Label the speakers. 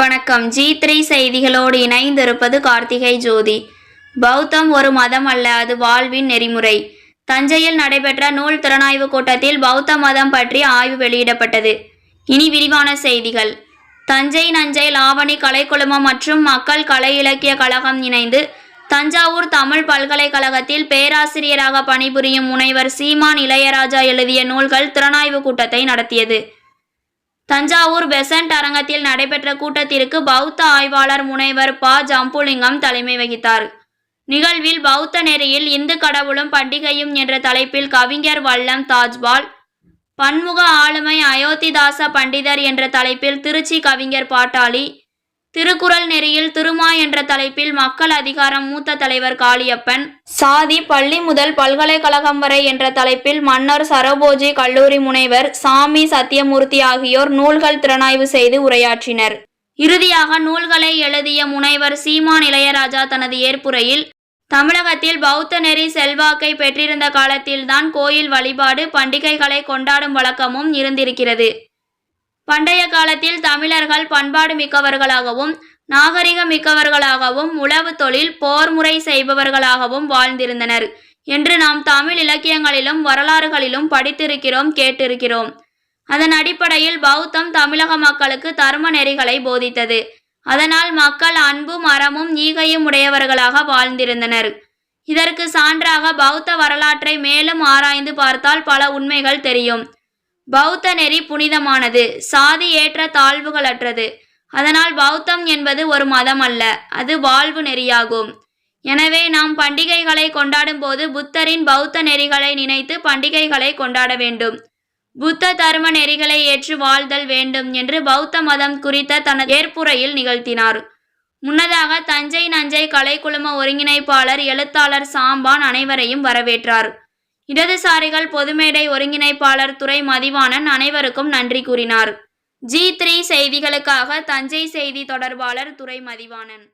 Speaker 1: வணக்கம். G three செய்திகளோடு இணைந்திருப்பது கார்த்திகை ஜோதி. பௌத்தம் ஒரு மதம் அல்ல அது வாழ்வின் நெறிமுறை. தஞ்சையில் நடைபெற்ற நூல் திறனாய்வு கூட்டத்தில் பௌத்த மதம் பற்றி ஆய்வு வெளியிடப்பட்டது. இனி விரிவான செய்திகள். தஞ்சை நஞ்சை லாவணி கலைக்குழுமம் மற்றும் மக்கள் கலை இலக்கிய கழகம் இணைந்து தஞ்சாவூர் தமிழ் பல்கலைக்கழகத்தில் பேராசிரியராக பணிபுரியும் முனைவர் சீமான் இளையராஜா எழுதிய நூல்கள் திறனாய்வு கூட்டத்தை நடத்தியது. தஞ்சாவூர் பெசன்ட் அரங்கத்தில் நடைபெற்ற கூட்டத்திற்கு பௌத்த ஆய்வாளர் முனைவர் ப. ஜம்புலிங்கம் தலைமை வகித்தார். நிகழ்வில் பௌத்த நெறியில் இந்து கடவுளும் பண்டிகையும் என்ற தலைப்பில் கவிஞர் வல்லம் தாஜ்பால் பன்முக ஆளுமை அயோத்திதாச பண்டிதர் என்ற தலைப்பில் திருச்சி கவிஞர் பாட்டாளி திருக்குறள் நெறியில் திருமா என்ற தலைப்பில் மக்கள் அதிகாரம் மூத்த தலைவர் காளியப்பன். சாதி பள்ளி முதல் பல்கலைக்கழகம் வரை என்ற தலைப்பில் மன்னர் சரபோஜி கல்லூரி முனைவர் சாமி சத்தியமூர்த்தி ஆகியோர் நூல்கள் திறனாய்வு செய்து உரையாற்றினர். இறுதியாக நூல்களை எழுதிய முனைவர் சீமான் இளையராஜா தனது ஏற்புரையில் தமிழகத்தில் பௌத்த நெறி செல்வாக்கை பெற்றிருந்த காலத்தில்தான் கோயில் வழிபாடு பண்டிகைகளை கொண்டாடும் வழக்கமும் இருந்திருக்கிறது. பண்டைய காலத்தில் தமிழர்கள் பண்பாடு மிக்கவர்களாகவும் நாகரிக மிக்கவர்களாகவும் உழவு தொழில் போர் முறை செய்பவர்களாகவும் வாழ்ந்திருந்தனர். என்று நாம் தமிழ் இலக்கியங்களிலும் வரலாறுகளிலும் படித்திருக்கிறோம் கேட்டிருக்கிறோம். அதன் அடிப்படையில் பௌத்தம் தமிழக மக்களுக்கு தர்ம நெறிகளை போதித்தது. அதனால் மக்கள் அன்பும் அறமும் ஈகையும் உடையவர்களாக வாழ்ந்திருந்தனர். இதற்கு சான்றாக பௌத்த வரலாற்றை மேலும் ஆராய்ந்து பார்த்தால் பல உண்மைகள் தெரியும். பௌத்த நெறி புனிதமானது. சாதி ஏற்ற தாழ்வுகளற்றது. அதனால் பௌத்தம் என்பது ஒரு மதம் அல்ல அது வாழ்வு நெறியாகும். எனவே நாம் பண்டிகைகளை கொண்டாடும் போது புத்தரின் பௌத்த நெறிகளை நினைத்து பண்டிகைகளை கொண்டாட வேண்டும். புத்த தர்ம நெறிகளை ஏற்று வாழ்தல் வேண்டும் என்று பௌத்த மதம் குறித்த தனது ஏற்புரையில் நிகழ்த்தினார். முன்னதாக தஞ்சை நஞ்சை கலைக்குழும ஒருங்கிணைப்பாளர் எழுத்தாளர் சாம்பான் அனைவரையும் வரவேற்றார். இடதுசாரிகள் பொதுமேடை ஒருங்கிணைப்பாளர் துறை மதிவாணன் அனைவருக்கும் நன்றி கூறினார். ஜி த்ரீ செய்திகளுக்காக தஞ்சை செய்தி தொடர்பாளர் துறை மதிவாணன்